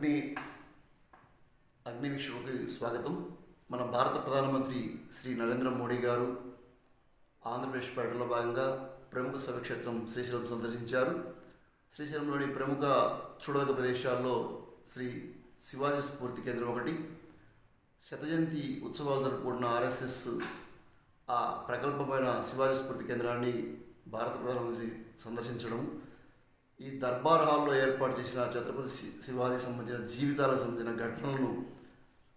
అగ్ని అగ్ని వీక్షకుడికి స్వాగతం. మన భారత ప్రధానమంత్రి శ్రీ నరేంద్ర మోడీ గారు ఆంధ్రప్రదేశ్ పర్యటనలో భాగంగా ప్రముఖ సభక్షేత్రం శ్రీశైలం సందర్శించారు. శ్రీశైలంలోని ప్రముఖ చూడదగ్గ ప్రదేశాల్లో శ్రీ శివాజీ స్ఫూర్తి కేంద్రం ఒకటి. శతజయంతి ఉత్సవాలు జరుపుకుంటున్న ఆర్ఎస్ఎస్ ఆ ప్రకల్పమైన శివాజీ స్ఫూర్తి కేంద్రాన్ని భారత ప్రధానమంత్రి సందర్శించడం ఈ దర్బార్ హాల్లో ఏర్పాటు చేసిన ఛత్రపతి శివాజీ సంబంధించిన జీవితాలకు సంబంధించిన ఘటనలను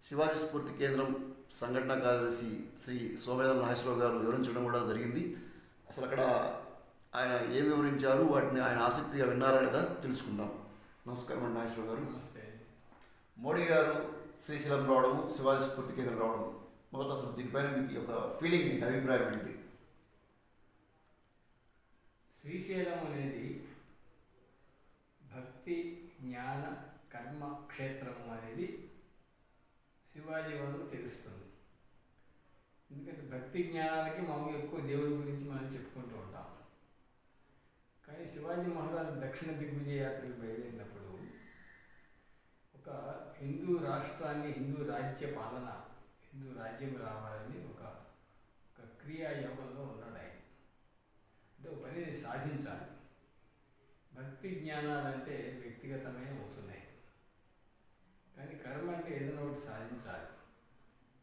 శివాజీ స్ఫూర్తి కేంద్రం సంఘటన కార్యదర్శి శ్రీ సోమేధం నాగేశ్వరరావు గారు వివరించడం కూడా జరిగింది. అసలు అక్కడ ఆయన ఏం వివరించారు? వాటిని ఆయన ఆసక్తిగా విన్నారా లేదా తెలుసుకుందాం. నమస్కారం అండి నాగేశ్వరరావు గారు. నమస్తే. మోడీ గారు శ్రీశైలం రావడం శివాజీ స్ఫూర్తి కేంద్రం రావడం మొదట అసలు దీనిపైన మీకు ఒక ఫీలింగ్ అభిప్రాయం ఏంటి? శ్రీశైలం అనేది భక్తి జ్ఞాన కర్మ క్షేత్రం అనేది శివాజీ వల్ల తెలుస్తుంది. ఎందుకంటే భక్తి జ్ఞానాలకి మామూలుగా ఎక్కువ దేవుడి గురించి మనం చెప్పుకుంటూ ఉంటాం. కానీ శివాజీ మహారాజు దక్షిణ దిగ్విజయ యాత్రకు బయలుదేరినప్పుడు ఒక హిందూ రాష్ట్రాన్ని హిందూ రాజ్య పాలన హిందూ రాజ్యం రావాలని ఒక ఒక క్రియా యోగంలో ఉన్నాడు ఆయన అంటే ఒక పనిని సాధించాలి. భక్తి జ్ఞానాలంటే వ్యక్తిగతమే అవుతున్నాయి. కానీ కర్మ అంటే ఏదైనా ఒకటి సాధించాలి.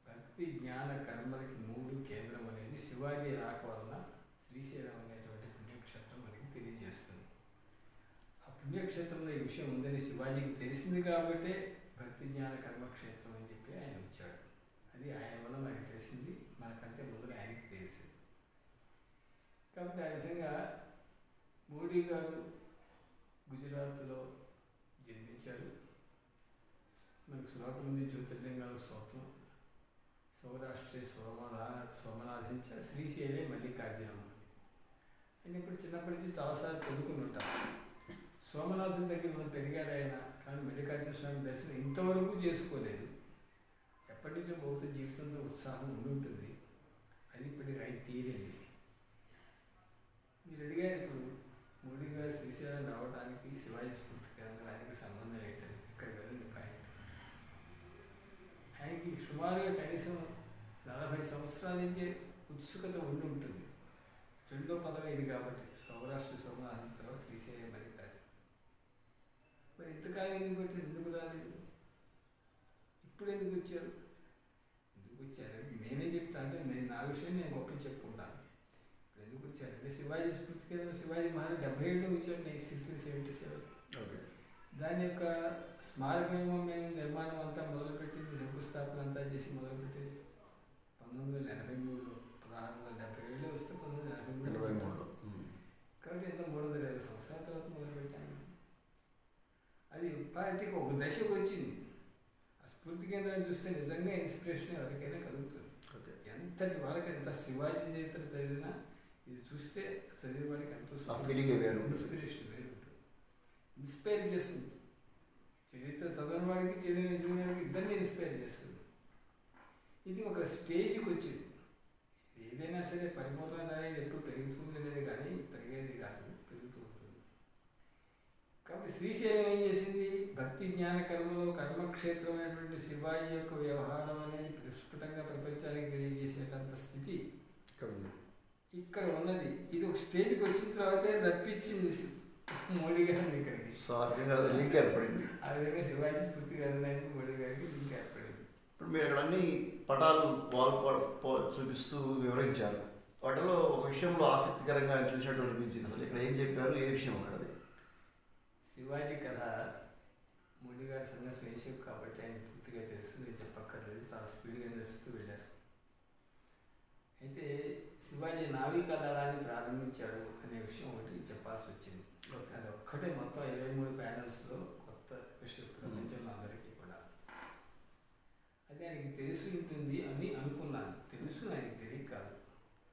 భక్తి జ్ఞాన కర్మలకి మూడు కేంద్రం అనేది శివాజీ రాక వలన శ్రీశైలం అనేటువంటి పుణ్యక్షేత్రం మనకి తెలియజేస్తుంది. ఆ పుణ్యక్షేత్రంలో ఈ విషయం ఉందని శివాజీకి తెలిసింది కాబట్టే భక్తి జ్ఞాన కర్మక్షేత్రం అని చెప్పి ఆయన వచ్చాడు. అది ఆయన వల్ల మనకి తెలిసింది మనకంటే ముందుగా ఆయనకి తెలిసింది. కాబట్టి ఆ విధంగా మోడీ గారు గుజరాత్లో జన్మించారు. మనకు సురాపమంది జ్యోతిర్లింగాల స్తోత్రం. సౌరాష్ట్రే సోమనా సోమనాథించ శ్రీశైలే మల్లికార్జునమ్మ ఆయన ఇప్పుడు చిన్నప్పటి నుంచి చాలాసార్లు చదువుకుని ఉంటాం సోమనాథుని దగ్గర మనం పెరిగాడు ఆయన కానీ మల్లికార్జున స్వామి దర్శనం ఇంతవరకు చేసుకోలేదు. ఎప్పటి నుంచో భౌతిక జీవితంలో ఉత్సాహం ఉండుంటుంది. అది ఇప్పటికి ఆయన తీరింది. మీరు అడిగారు ఇప్పుడు మోడీ గారు శ్రీశైలం రావడానికి శివాజీ స్ఫూర్తి కేంద్రానికి సంబంధం ఏంటని ఇక్కడ వెళ్ళింది పాయింట్ ఆయనకి సుమారుగా కనీసం నలభై సంవత్సరాల నుంచే ఉత్సుకత ఉండి ఉంటుంది. రెండో పదవి ఇది కాబట్టి సౌరాష్ట్ర సోమనాథించిన తర్వాత శ్రీశైలం మరి కాదు మరి ఇంతకాలం ఎందుకు పెట్టి ఎందుకు రాలేదు ఇప్పుడు ఎందుకు వచ్చారు ఎందుకు వచ్చారు నేనే చెప్తా అంటే నేను నా విషయం నేను గొప్ప చెప్పుకుంటాను ఇప్పుడు ఎందుకు వచ్చారంటే శివాజీ స్ఫూర్తి కేంద్రం శివాజీ మహారాజ్ డెబ్బై ఏడులో వచ్చాడు నేను సిక్స్టీన్ సెవెంటీ సెవెన్. ఓకే. దాని యొక్క స్మారకమేమో మేము నిర్మాణం అంతా మొదలుపెట్టింది శంకుస్థాపన అంతా చేసి మొదలుపెట్టింది. పంతొమ్మిది వందల ఎనభై మూడులో పదహారు వందల డెబ్బై ఏడులో వస్తే పంతొమ్మిది వందల ఎనభై ఎనభై మూడు మూడులో ఉమ్. కాబట్టి ఎంత మూడు వందల ఇరవై సంవత్సరాల తర్వాత మొదలుపెట్టాను అది పార్టీకి ఒక దశకు వచ్చింది. ఆ స్ఫూర్తి కేంద్రాన్ని చూస్తే నిజంగా ఇన్స్పిరేషన్ ఎవరికైనా కలుగుతుంది. ఎంతటి వాళ్ళకి ఎంత శివాజీ చరిత్ర చదివినా ఇది చూస్తే చదివే వాడికి ఎంతో ఫీలింగ్ వేరు. ఇన్స్పిరేషన్ వేరు ఉంటుంది ఇన్స్పైర్ చేస్తుంది. చరిత్ర చదవని వాడికి చదివిన చదివిన వాడికి ఇద్దరిని ఇన్స్పైర్ చేస్తుంది. ఇది ఒక స్టేజ్కి వచ్చింది. ఏదైనా సరే పరిపూర్ణత అనేది ఎప్పుడు పెరుగుతుందనేది కానీ పెరిగేది కాదు పెరుగుతూ ఉంటుంది. కాబట్టి శ్రీశైలం ఏం చేసింది? భక్తి జ్ఞాన కర్మలో కర్మక్షేత్రమైనటువంటి శివాజీ యొక్క వ్యవహారం అనేది ప్రస్ఫుటంగా ప్రపంచానికి తెలియజేసేటంత స్థితి ఇక్కడ ఉంది ఇక్కడ ఉన్నది. ఇది ఒక స్టేజ్కి వచ్చిన తర్వాత రప్పించింది మోడీ గారిని ఇక్కడికి. సో ఆ విధంగా అది లింక్ ఏర్పడింది. ఆ విధంగా శివాజీ స్ఫూర్తి గారిని మోడీ గారికి లింక్ ఏర్పడింది. ఇప్పుడు మీరు అక్కడ అన్ని పటాలు వాల్ చూపిస్తూ వివరించారు. వాటిలో ఒక విషయంలో ఆసక్తికరంగా చూసినట్టు అనిపించింది. అసలు ఇక్కడ ఏం చెప్పారు ఏ విషయం అక్కడ అది? శివాజీ కథ మోడీ గారి సన్యాసం వేసేవి కాబట్టి ఆయన పూర్తిగా తెలుసు నేను చెప్పక్కర్లేదు. చాలా స్పీడ్గా నడుస్తూ వెళ్ళారు. అయితే శివాజీ నావికా దళాన్ని ప్రారంభించాడు అనే విషయం ఒకటి చెప్పాల్సి వచ్చింది. అది ఒక్కటే మొత్తం ఇరవై మూడు ప్యానల్స్లో కొత్త విషయం ప్రపంచంలో అందరికీ కూడా. అది ఆయనకి తెలిసి ఉంటుంది అని అనుకున్నాను. తెలుసు ఆయనకి తెలియక కాదు.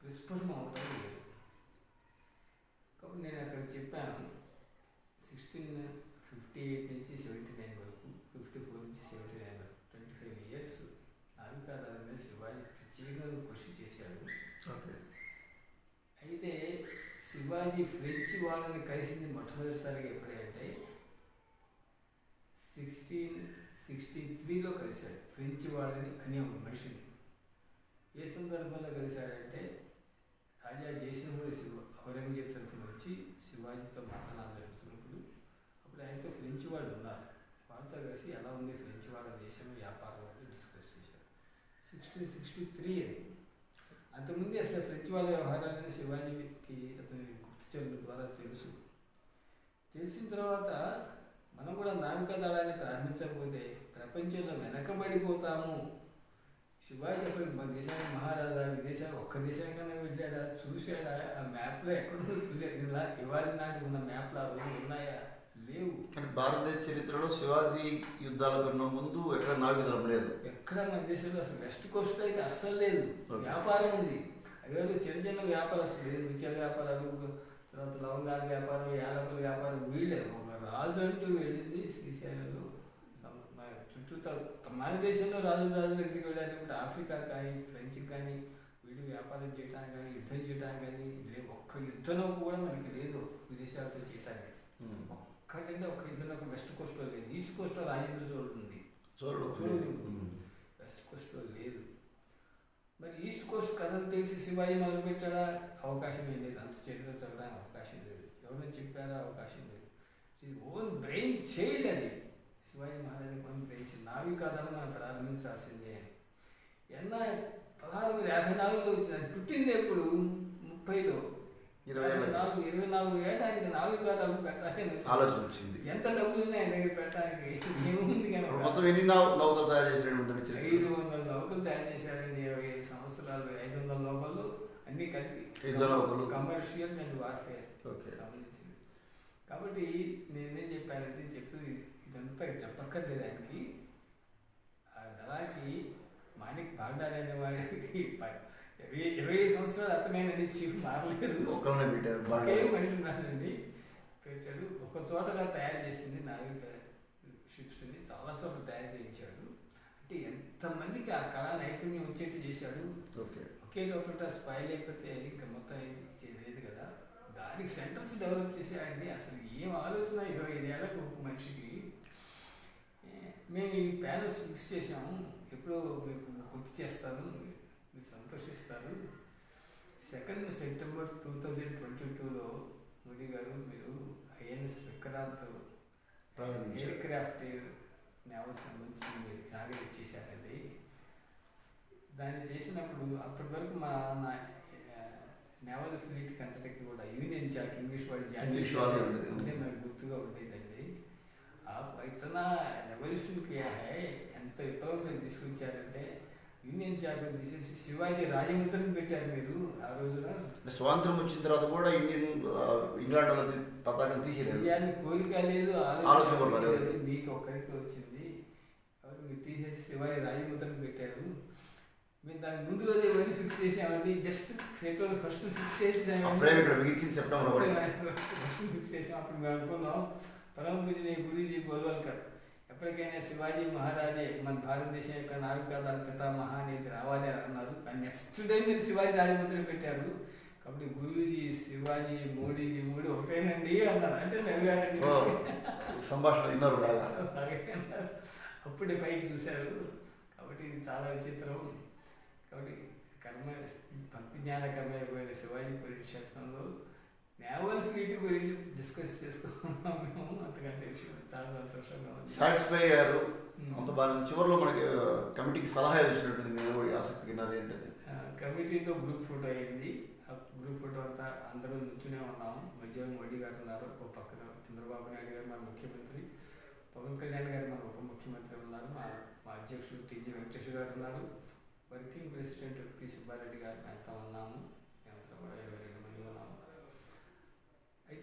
ప్రస్ఫుటం అవటం లేదు. కాబట్టి నేను అక్కడ చెప్పాను సిక్స్టీన్ ఫిఫ్టీ ఎయిట్ నుంచి సెవెంటీ నైన్ వరకు ఫిఫ్టీ ఫోర్ నుంచి సెవెంటీ నైన్ వరకు ట్వంటీ ఫైవ్ ఇయర్స్ నావికాదళం మీద శివాజీ ప్రత్యేకంగా కృషి చేశాడు. ఓకే. అయితే శివాజీ ఫ్రెంచ్ వాళ్ళని కలిసింది మొట్టమొదటిసారిగా ఎప్పుడంటే సిక్స్టీన్ సిక్స్టీ త్రీలో కలిశాడు ఫ్రెంచ్ వాడని అనే ఒక మనిషిని. ఏ సందర్భంలో కలిశాడంటే రాజా జయసింహుడు శివ ఔరంగజేబ్ తరఫున వచ్చి శివాజీతో మాట్లాడాలని జరుగుతున్నప్పుడు అప్పుడు ఆయనతో ఫ్రెంచ్ వాళ్ళు ఉన్నారు. వాళ్ళతో కలిసి ఎలా ఉంది ఫ్రెంచ్ వాళ్ళ దేశం వ్యాపారం అని డిస్కస్ చేశారు. సిక్స్టీన్ సిక్స్టీ త్రీ అది అంతకుముందే అసలు ఫ్రెంచ్ వాళ్ళ వ్యవహారాలని శివాజీకి అతని గుర్తించడం ద్వారా తెలుసు. తెలిసిన తర్వాత మనం కూడా నావికా దళాన్ని ప్రారంభించకపోతే ప్రపంచంలో వెనకబడిపోతాము. శివాజీ చెప్పండి మన దేశానికి మహారాజా విదేశాలు ఒక్క దేశానికైనా వెళ్ళాడా చూశాడా? ఆ మ్యాప్లో ఎక్కడో చూశాడు. ఇలా ఇవాళ నాటి ఉన్న మ్యాప్లు ఆ రోజు ఉన్నాయా? లేవు. అంటే భారతదేశ చరిత్రలో శివాజీ యుద్ధాల కన్నా ముందు ఎక్కడ నావికదళం లేదు. ఎక్కడ మన దేశంలో అసలు వెస్ట్ కోస్ట్ అయితే అస్సలు లేదు. వ్యాపారం ఉంది. అదే చిన్న చిన్న వ్యాపారస్తులు ముత్యాల వ్యాపారాలు తర్వాత లవంగాల వ్యాపారం యాలకుల వ్యాపారం వీళ్ళే. ఒక రాజు అంటూ వెళ్ళింది శ్రీశైలంలో. చుట్టూ మన దేశంలో రాజు రాజు దగ్గరికి వెళ్ళారు ఇప్పుడు ఆఫ్రికా కానీ ఫ్రెంచ్ కానీ వీళ్ళు వ్యాపారం చేయడానికి కానీ యుద్ధం చేయడానికి కానీ లేవు ఒక్క యుద్ధంలో కూడా మనకి లేదు విదేశాలతో చేయడానికి ఒక్కటంటే ఒక్క యుద్ధంలో వెస్ట్ కోస్ట్లో లేదు. ఈస్ట్ కోస్ట్లో రాజేంద్ర చోళ ఉంది. ఉమ్. వెస్ట్ కోస్ట్లో లేదు. మరి ఈస్ట్ కోస్ట్ కథలు తెలిసి శివాజీ మొదలుపెట్టాడా అవకాశం ఏం లేదు. అంత చరిత్ర చదవడానికి అవకాశం లేదు. ఎవరైనా చెప్పారా అవకాశం లేదు. ఓన్ బ్రెయిన్ చైల్డ్ అది. శివాజీ మహారాజు ఓన్ బ్రెయిన్ చైల్డ్ నావికాదళం మనం ప్రారంభించాల్సిందే. అని ఎన్న పదహారు వందల యాభై నాలుగులో వచ్చింది అది పుట్టింది ఎప్పుడు? ముప్పైలో. ఇరవై నాలుగు ఇరవై నాలుగు. ఆలోచన వచ్చింది. ఎంత డబ్బులు ఉన్నాయి ఆయన దగ్గర పెట్టడానికి? ఏముంది మొత్తం ఎన్ని నౌ నౌకలు తయారు చేసినటువంటి చరిత్ర ఐదు వందల నౌకలు తయారు చేశారండి ఇరవై ఐదు సంవత్సరాలు. ఐదు వందల నౌకలు అన్ని కలిపి యుద్ధ నౌకలు. Commercial and warfare okay. సంబంధించింది. కాబట్టి నేనేం చెప్పానంటే చెప్పు ఇదంతా చెప్పక్కర్లేదు ఆయనకి. ఆ దళాకి మాణిక్ భాండారి అనే వాడికి ప- ఇరవై ఇరవై ఐదు సంవత్సరాలు అతనేనండి చీఫ్ మారలేదు. ఒక్కళ్ళనే పెట్టారు ఒకే మనిషి ఉన్నాడండి పెట్టాడు. ఒక చోటగా తయారు చేసింది నావిక షిప్స్ని చాలా చోట్ల తయారు చేయించాడు. అంటే ఎంతమందికి ఆ కళా నైపుణ్యం వచ్చేట్టు చేశాడు. ఓకే. ఒకే చోట స్పాయిల్ అయిపోతే ఇంకా మొత్తం చేయలేదు కదా. దానికి సెంటర్స్ డెవలప్ చేశాడండి. అసలు ఏం ఆలోచన ఇరవై ఐదేళ్ళకు ఒక మనిషికి. మేము ఈ ప్యానల్స్ ఫిక్స్ చేసాము ఎప్పుడో మీకు గుర్తు చేస్తాను. సంతోషిస్తారు. Second September two thousand twenty టూలో మోడీ గారు మీరు INS Vikrant aircraft naval సంబంధించి మీరు ఇనాగ్రేట్ చేశారండి. దాన్ని చేసినప్పుడు అప్పటి వరకు మా నా నేవల్ ఫ్లీట్ అంతటికి కూడా యూనియన్ జాక్ ఇంగ్లీష్ జాక్ వాళ్ళే. అంటే మనకు గుర్తుగా ఉండేదండి. ఆ ఇతన రెవల్యూషన్ కియా హై ఎంత విప్లవం మీరు తీసుకొచ్చారంటే యూనియన్ జాక్ తీసేసి శివాజీ రాజముద్రని పెట్టారు మీరు ఆ రోజున. స్వాతంత్రం వచ్చిన తర్వాత కూడా ఇండియన్ ఇంగ్లాండ్ వాళ్ళది పతాకం తీసేయలేదు తెలియాలని కోరిక లేదు ఆలోచన లేదు. మీకు ఒక్కరికి వచ్చింది. కాబట్టి మీరు తీసేసి శివాజీ రాజముద్రని పెట్టారు. మేము దాని ముందు రోజే ఇవన్నీ ఫిక్స్ చేసామండి. జస్ట్ సెప్టెంబర్ ఫస్ట్ ఫిక్స్ బిగించింది సెప్టెంబర్ ఫస్ట్ ఫిక్స్ చేసాం. అప్పుడు మేము అనుకున్నాం పరమ పూజని గురూజీ గోల్వల్కర్ ఎప్పటికైనా శివాజీ మహారాజే మన భారతదేశం యొక్క నావికాదాల పితామహ అనేది రావాలి అని అన్నారు. కానీ నెక్స్ట్ డే మీరు శివాజీ రాజముద్ర పెట్టారు. కాబట్టి గురూజీ శివాజీ మోడీజీ మోడీ ఒకటేనండి అన్నారు. అంటే నవ్వారండి సంభాషణ విన్నారు. అప్పుడే పైకి చూశారు. కాబట్టి ఇది చాలా విచిత్రం. కాబట్టి కర్మ భక్తి జ్ఞాన కర్మయోగమైన శివాజీ పరిక్షేత్రంలో నేవల్ ఫ్లీట్ గురించి డిస్కస్ చేసుకున్నాం మేము. అంతకంటే చాలా సంతోషంగా ఉంది. సాటిస్ఫై అయ్యారు. అంత బాగా చివరిలో మనకి కమిటీకి సలహా ఇచ్చినట్టుంది నేను కూడా ఆసక్తి ఏంటది? కమిటీతో గ్రూప్ ఫోటో అయింది. ఆ గ్రూప్ ఫోటో అంతా అందరూ నుంచునే ఉన్నాము. మధ్యలో మోడీ గారు ఉన్నారు. ఒక పక్కన చంద్రబాబు నాయుడు గారు మన ముఖ్యమంత్రి. పవన్ కళ్యాణ్ గారు మన ఉప ముఖ్యమంత్రి ఉన్నారు. మా మా అధ్యక్షుడు టీజీ వెంకటేశ్వర గారు ఉన్నారు. వర్కింగ్ ప్రెసిడెంట్ పి సుబ్బారెడ్డి గారు నాతో ఉన్నాము మేమంతా కూడా ఇరవై రెండు మంది ఉన్నాము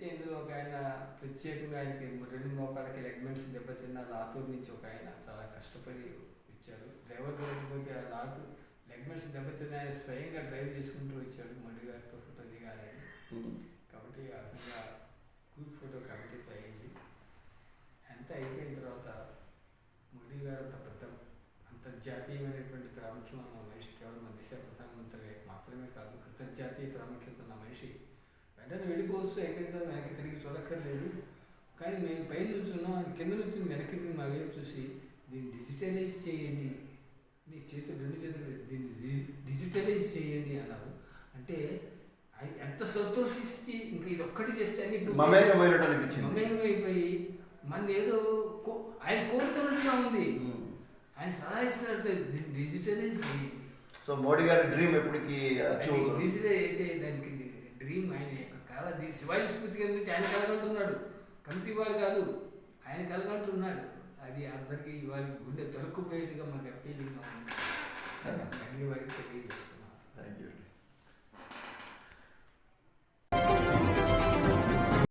అయితే ఇందులో ఒక ఆయన ప్రత్యేకంగా ఆయనకి రెండు మోకాలకి లెగ్మెంట్స్ దెబ్బతిన్న లాతూర్ నుంచి ఒక ఆయన చాలా కష్టపడి ఇచ్చారు డ్రైవర్ దొరకపోతే ఆ లాతూర్ లెగ్మెంట్స్ దెబ్బతిన్న ఆయన స్వయంగా డ్రైవ్ చేసుకుంటూ వచ్చాడు మోడీ గారితో ఫోటో దిగాలని. కాబట్టి ఆ విధంగా గ్రూప్ ఫోటో కమిటీతో అయింది. అంతా అయిపోయిన తర్వాత మోడీ గారు అంత పెద్ద అంతర్జాతీయమైనటువంటి ప్రాముఖ్యం ఉన్న మనిషి కేవలం మన దేశ ప్రధానమంత్రి మాత్రమే కాదు అంతర్జాతీయ ప్రాముఖ్యత ఉన్న మనిషి వెంటనే వెళ్ళిపోవచ్చు అయిపోయిన తర్వాత వెనక్కి తిరిగి చూడక్కర్లేదు. కానీ మేము పైన నుంచున్నాం కింద నుంచి వెనక్కి తిరిగి మా వైపు చూసి దీన్ని డిజిటలైజ్ చేయండి. మీ చేతులు రెండు చేతులు దీన్ని డిజిటలైజ్ చేయండి అన్నారు అంటే ఎంత సంతోషిస్తే ఇంకా ఇది ఒక్కటి చేస్తే అన్ని ఇప్పుడు మమేకమైనట్టు అనిపించింది. మమేకం అయిపోయి మన ఏదో ఆయన కోరుతున్నట్టుగా ఉంది. ఆయన సలహా ఇస్తున్నట్లేదు దీన్ని డిజిటలైజ్ సో మోడీ గారి డ్రీమ్ ఎప్పటికీ డిజిటల్ అయితే దానికి డ్రీమ్ ఆయన. యొక్క కళ. శివాజీ స్ఫూర్తి గారి నుంచి ఆయన కలగంటున్నాడు. కమిటీ వాడు కాదు ఆయన కలగంటున్నాడు. అది అందరికీ ఇవాళ గుండె తొలక్కుపోయేట్టుగా మాకు అప్పీలింగ్గా ఉంది. అన్ని